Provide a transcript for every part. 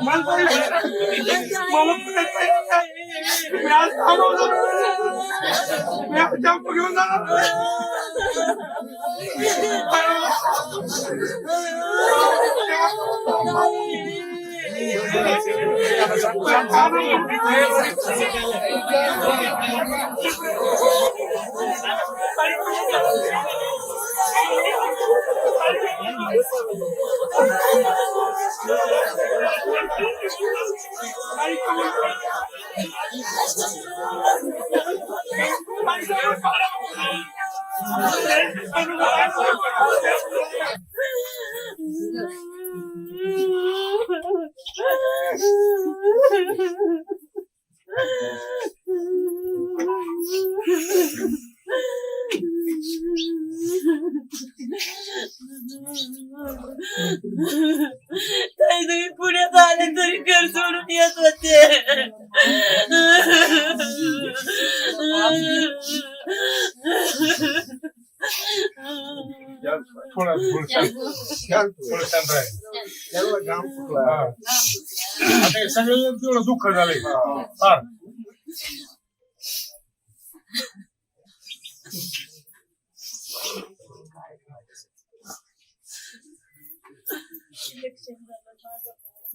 करून जा. काही करून जा. काही करून जा. काही Yeah. तुम्ही पुण्यात आले तरी घर सोडून येत होते थोडा थोडं शांत थोडं शांत राहा. हा. आता हे सगळं तेवढं दुःख झालंय फार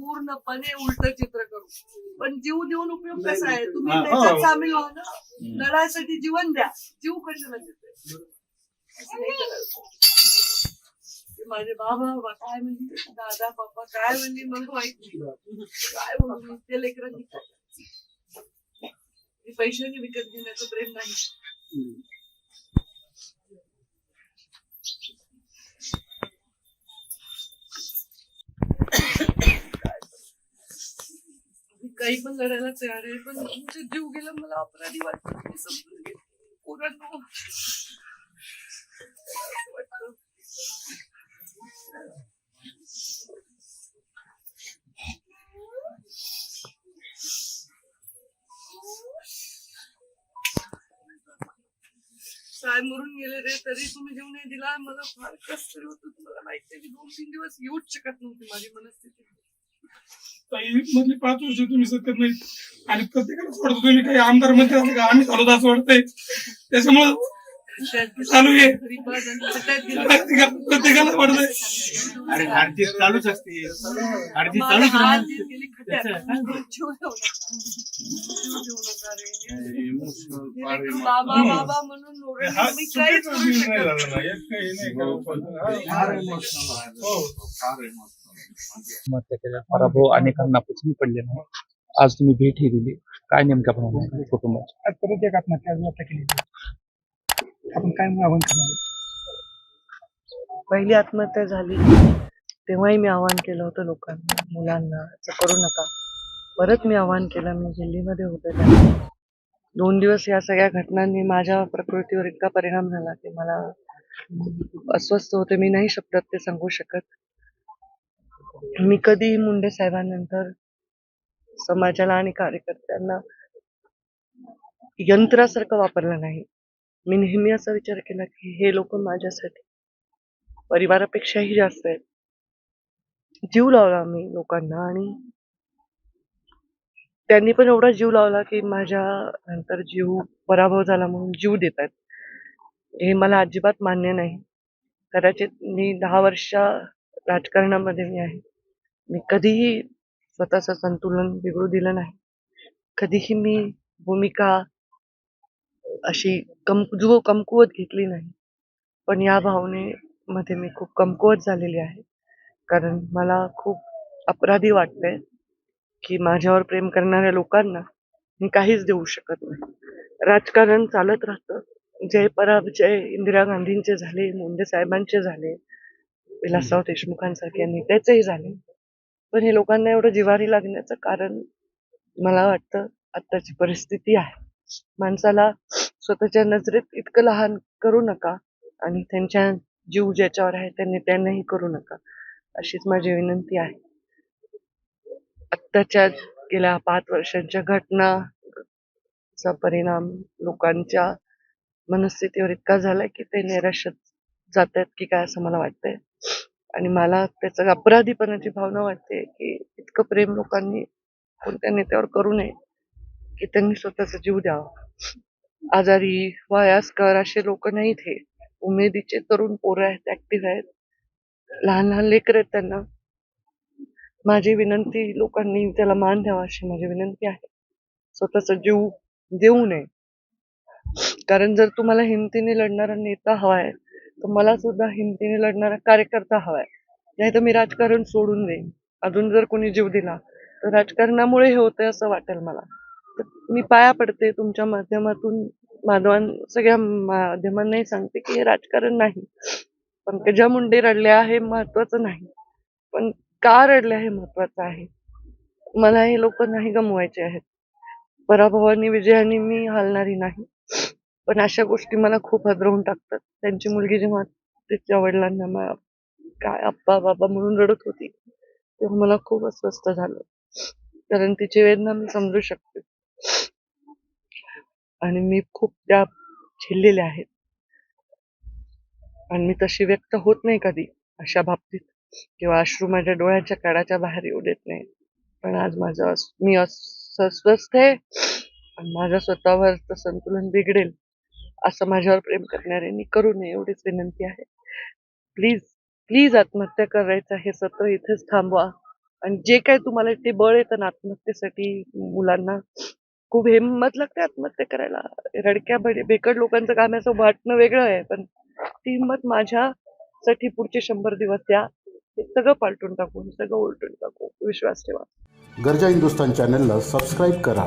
पूर्णपणे उलट चित्र करू. पण जीव देऊन उपयोग कसा आहे? तुम्ही त्याच्यात हो. सामील व्हा ना. लढायसाठी जीवन द्या. जीव कशाला देते नाही माझे बाबा बाबा काय म्हणजे दादा बाबा काय म्हणजे मला माहिती काय म्हणून ते लेकरांनी पैशाने विकत घेण्याचं प्रेम नाही. आई काही पण लढायला तयार आहे. पण तुमचा जीव गेला मला अपराधी वाटत समजून घे पोरांनो मरून गेले रे तरी तुम्ही जीव नाही दिला. मला फार कष्ट होत मला माहिती आहे, मी दोन तीन दिवस येऊच शकत नव्हती माझी मनस्थिती. मधली पाच वर्ष तुम्ही सत्तेत नाही. आणि प्रत्येकाला वाटतं तुम्ही. काही आमदार मंत्री असं का आम्ही झालो असं वाटतंय. त्याच्यामुळं चालू आहे. प्रत्येका- प्रत्येकाला वाटतंय. अरे आरती चालूच असते. आरती चालूच राहणार हे. हा हा. हो. आत्महत्या केल्या पराभव अनेकांना पचनी पडले नाही आज तुम्ही भेटही दिली काय नेमक्या प्रमाणे कुटुंबाची आज परत एक आत्महत्या केली आपण काय आव्हान करणार पहिली आत्महत्या झाली तेव्हाही मी आवाहन केलं होतं लोकांना मुलांना असं करू नका परत मी आवाहन केलं मी दिल्लीमध्ये होते. दोन दिवस या सगळ्या घटनांनी माझ्या प्रकृतीवर इतका परिणाम झाला की मला अस्वस्थ होते मी नाही शब्दात ते सांगू शकत मी कधीही मुंडे साहेबांनंतर समाजाला आणि कार्यकर्त्यांना यंत्रासारखं वापरलं नाही. मी नेहमी असा विचार केला की हे लोक माझ्यासाठी परिवारापेक्षाही जास्त आहेत. जीव लावला मी लोकांना आणि त्यांनी पण एवढा जीव लावला की माझ्या नंतर जीव पराभव झाला म्हणून जीव देत आहेत. हे मला अजिबात मान्य नाही. कदाचित मी दहा वर्ष राजकारणामध्ये मी आहे. मी कधीही स्वतःचं संतुलन बिघडू दिलं नाही. कधीही मी भूमिका अशी कमजू कमकुवत घेतली नाही. पण या भावनेमध्ये मी खूप कमकुवत झालेली आहे. कारण मला खूप अपराधी वाटतंय की माझ्यावर प्रेम करणाऱ्या लोकांना मी काहीच देऊ शकत नाही. राजकारण चालत राहतं. जय पराजय इंदिरा गांधींचे झाले मुंडे साहेबांचे झाले. विलासराव देशमुखांसारख्या नेत्याचेही झाले पण हे लोकांना एवढं जिवारी लागण्याचं कारण मला वाटतं आत्ताची परिस्थिती आहे. माणसाला स्वतःच्या नजरेत इतकं लहान करू नका आणि त्यांच्या जीव ज्याच्यावर आहे त्यांनी त्यांनाही करू नका अशीच माझी विनंती आहे. आत्ताच्या गेल्या पाच वर्षांच्या घटनाचा परिणाम लोकांच्या मनस्थितीवर इतका झालाय की ते निराशात जात आहेत की काय असं मला वाटतंय. आणि मला त्याचा अपराधीपणाची भावना वाटते की इतकं प्रेम लोकांनी कोणत्या नेत्यावर करू नये की त्यांनी स्वतःचा जीव द्यावा. आजारी वयास्कर असे लोक नाहीत हे. उमेदीचे तरुण पोरं आहेत ऍक्टिव्ह आहेत. लहान लहान लेकर आहेत त्यांना. माझी विनंती लोकांनी त्याला मान द्यावा अशी माझी विनंती आहे. स्वतःचा जीव देऊ नये. कारण जर तुम्हाला हिमतीने लढणारा नेता हवा आहे तर मला सुद्धा हिमतीने लढणारा कार्यकर्ता हवाय. नाही तर मी राजकारण सोडून देईन. अजून जर कोणी जीव दिला तर राजकारणामुळे हे होतंय असं वाटेल मला. तर मी पाया पडते तुमच्या माध्यमातून माधवान सगळ्या माध्यमांनाही सांगते की हे राजकारण नाही. पंकजा मुंडे रडल्या हे महत्वाचं नाही. पण का रडल्या हे महत्वाचं आहे? मला हे लोक नाही गमवायचे आहेत. पराभवानी विजयाने मी हलणारी नाही. पण अशा गोष्टी मला खूप हदरवून टाकतात. त्यांची मुलगी जेव्हा तिच्या वडिलांना मला काय आप्पा बाबा म्हणून रडत होती तेव्हा मला खूप अस्वस्थ झालं. कारण तिची वेदना मी समजू शकते. आणि मी खूप त्या झेललेल्या आहेत. आणि मी तशी व्यक्त होत नाही कधी अशा बाबतीत. किंवा अश्रू माझ्या डोळ्याच्या काळाच्या बाहेर येऊ देत नाही पण आज माझं अस- मी अस्वस्थ आहे. आणि माझ्या स्वतःवरचं संतुलन बिघडेल. असं माझ्यावर प्रेम करणाऱ्यांनी करू नये एवढीच विनंती आहे. प्लीज प्लीज आत्महत्या करायचं हे सत्र इथेच थांबवा. आणि जे काय तुम्हाला ते बळ येतं ना आत्महत्येसाठी मुलांना खूप हिंमत लागते आत्महत्या करायला. रडक्या बडे बेकड लोकांचं काम असं वाटणं वेगळं आहे पण ती हिंमत माझ्यासाठी पुढचे शंभर दिवस द्या. हे सगळं पालटून टाकू सगळं उलटून टाकू. विश्वास ठेवा. गरजा हिंदुस्तान चॅनलला सबस्क्राईब करा.